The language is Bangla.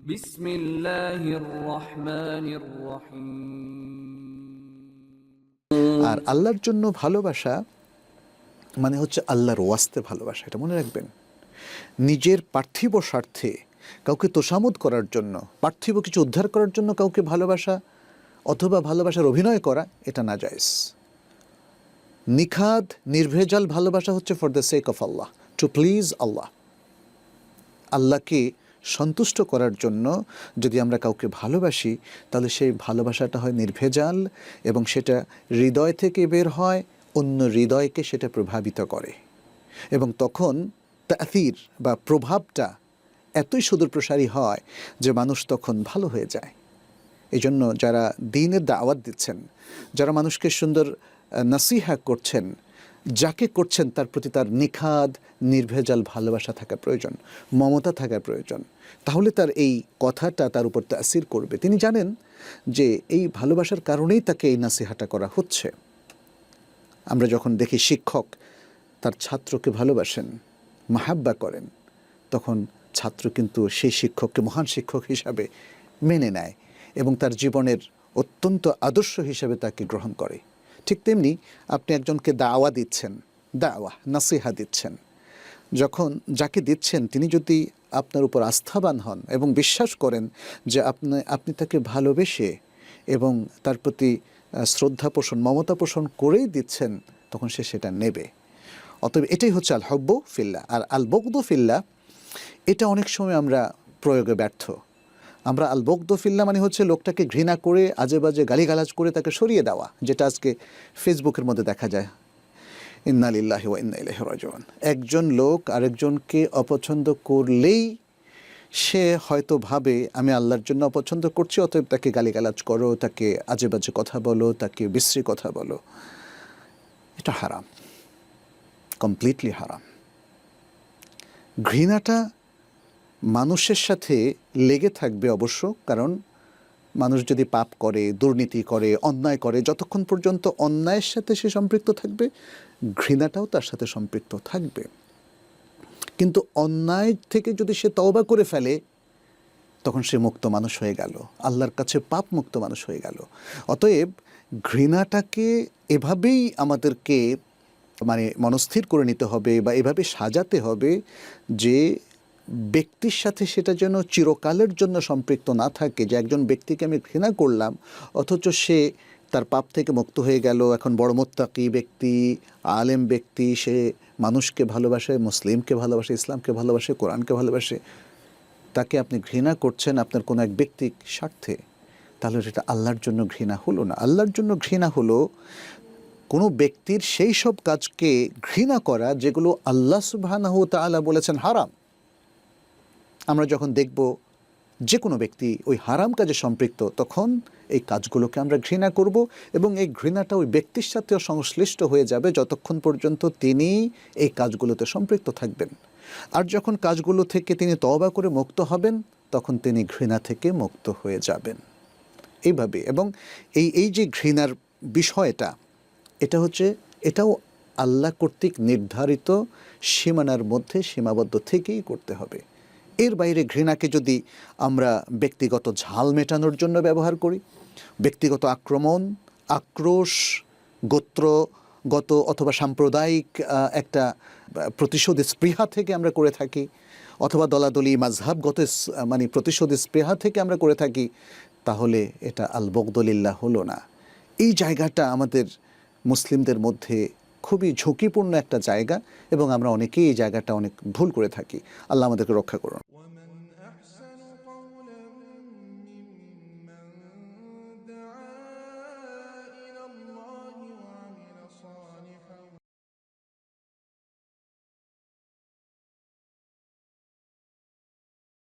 بسم الله الرحمن الرحيم আর আল্লাহর জন্য ভালোবাসা মানে হচ্ছে আল্লাহর ওয়াস্তে ভালোবাসা এটা মনে রাখবেন নিজের পার্থিব স্বার্থে কাউকে তোষামত করার জন্য পার্থিব কিছু উদ্ধার করার জন্য কাউকে ভালোবাসা অথবা ভালোবাসার অভিনয় করা এটা না জায়েজ নিখাদ নির্ভেজাল ভালোবাসা হচ্ছে for the sake of Allah to please Allah আল্লাহকে সন্তুষ্ট করার জন্য যদি আমরা কাউকে ভালোবাসি, তাহলে সেই ভালোবাসাটা হয় নির্ভেজাল এবং সেটা হৃদয় থেকে বের হয়, অন্য হৃদয়কে সেটা প্রভাবিত করে। এবং তখন তাথির বা প্রভাবটা এতই সুদূরপ্রসারী হয় যে মানুষ তখন ভালো হয়ে যায়। এই জন্য যারা দিনের দাওয়াত দিচ্ছেন, যারা মানুষকে সুন্দর নাসিহা করছেন যাকে করছেন তার প্রতি তার নিখাদ, নির্ভেজাল ভালোবাসা থাকা প্রয়োজন, মমতা থাকা প্রয়োজন। তাহলে তার এই কথাটা তার উপর তাসির করবে। তিনি জানেন যে এই ভালোবাসার কারণেই তাকে এই নাসিহাটা করা হচ্ছে। আমরা যখন দেখি শিক্ষক তার ছাত্রকে ভালোবাসেন, মাহাব্বা করেন, তখন ছাত্র কিন্তু সেই শিক্ষককে মহান শিক্ষক হিসাবে মেনে নেয় এবং তার জীবনের অত্যন্ত আদর্শ হিসাবে তাকে গ্রহণ করে। ঠিক তেমনি আপনি একজনকে দাওয়া দিচ্ছেন, দাওয়া, নাসিহা দিচ্ছেন। যখন যাকে দিচ্ছেন, তিনি যদি আপনার উপর আস্থাবান হন এবং বিশ্বাস করেন যে আপনি আপনি তাকে ভালোবেসে এবং তার প্রতি শ্রদ্ধা পোষণ মমতা পোষণ করেই দিচ্ছেন, তখন সে সেটা নেবে। অতএব এটাই হচ্ছে আল হব্ব ফিল্লা আর আল বগদ ফিল্লা এটা অনেক সময় আমরা প্রয়োগে ব্যর্থ। আমরা আল বগদ ফিল্লা মানে হচ্ছে লোকটাকে ঘৃণা করে আজে বাজে গালিগালাজ করে তাকে সরিয়ে দেওয়া, যেটা আজকে ফেসবুকের মধ্যে দেখা যায়। ইন্নালিল্লাহি ওয়া ইন্না ইলাইহি রাজিউন। একজন লোক আরেকজনকে অপছন্দ করলেই সে হয়তো ভাবে, আমি আল্লাহর জন্য অপছন্দ করছি, অতএব তাকে গালিগালাজ করো, তাকে আজে বাজে কথা বলো, তাকে বিশ্রী কথা বলো। এটা হারাম। কমপ্লিটলি হারাম। ঘৃণাটা মানুষের সাথে লেগে থাকবে অবশ্য, কারণ মানুষ যদি পাপ করে, দুর্নীতি করে, অন্যায় করে, যতক্ষণ পর্যন্ত অন্যায়ের সাথে সে সম্পৃক্ত থাকবে, ঘৃণাটাও তার সাথে সম্পৃক্ত থাকবে। কিন্তু অন্যায় থেকে যদি সে তওবা করে ফেলে, তখন সে মুক্ত মানুষ হয়ে গেল, আল্লাহর কাছে পাপ মুক্ত মানুষ হয়ে গেল। অতএব ঘৃণাটাকে এভাবেই আমাদেরকে মানে মনস্থির করে নিতে হবে বা এভাবে সাজাতে হবে যে ব্যক্তির সাথে সেটা যেন চিরকালের জন্য সম্পৃক্ত না থাকে, যে একজন ব্যক্তিকে আমি ঘৃণা করলাম, অথচ সে তার পাপ থেকে মুক্ত হয়ে গেল, এখন বড় মোত্তাকি ব্যক্তি, আলেম ব্যক্তি, সে মানুষকে ভালোবাসে, মুসলিমকে ভালোবাসে, ইসলামকে ভালোবাসে, কোরআনকে ভালোবাসে, তাকে আপনি ঘৃণা করছেন আপনার কোনো এক ব্যক্তিক স্বার্থে, তাহলে সেটা আল্লাহর জন্য ঘৃণা হলো না। আল্লাহর জন্য ঘৃণা হলো কোনো ব্যক্তির সেই সব কাজকে ঘৃণা করা, যেগুলো আল্লাহ তাআলা বলেছেন হারাম। আমরা যখন দেখব যে কোনো ব্যক্তি ওই হারাম কাজে সম্পৃক্ত, তখন এই কাজগুলোকে আমরা ঘৃণা করব এবং এই ঘৃণাটা ওই ব্যক্তির সাথেও সংশ্লিষ্ট হয়ে যাবে যতক্ষণ পর্যন্ত তিনি এই কাজগুলোতে সম্পৃক্ত থাকবেন। আর যখন কাজগুলো থেকে তিনি তওবা করে মুক্ত হবেন, তখন তিনি ঘৃণা থেকে মুক্ত হয়ে যাবেন। এইভাবে এবং এই এই যে ঘৃণার বিষয়টা, এটা হচ্ছে, এটাও আল্লাহ কর্তৃক নির্ধারিত সীমানার মধ্যে সীমাবদ্ধ থেকেই করতে হবে। এর বাইরে ঘৃণাকে যদি আমরা ব্যক্তিগত ঝাল মেটানোর জন্য ব্যবহার করি ব্যক্তিগত আক্রমণ আক্রোশ গোত্রগত অথবা সাম্প্রদায়িক একটা আহ, প্রতিশোধ স্পৃহা থেকে আমরা করে থাকি অথবা দলাদলি মাঝহাবগত মানে প্রতিশোধ স্পৃহা থেকে আমরা করে থাকি তাহলে এটা আল বগদলিল্লাহ হলো না। এই জায়গাটা আমাদের মুসলিমদের মধ্যে খুবই ঝুঁকিপূর্ণ একটা জায়গা এবং আমরা অনেকেই এই জায়গাটা অনেক ভুল করে থাকি। আল্লাহ আমাদেরকে রক্ষা করুন।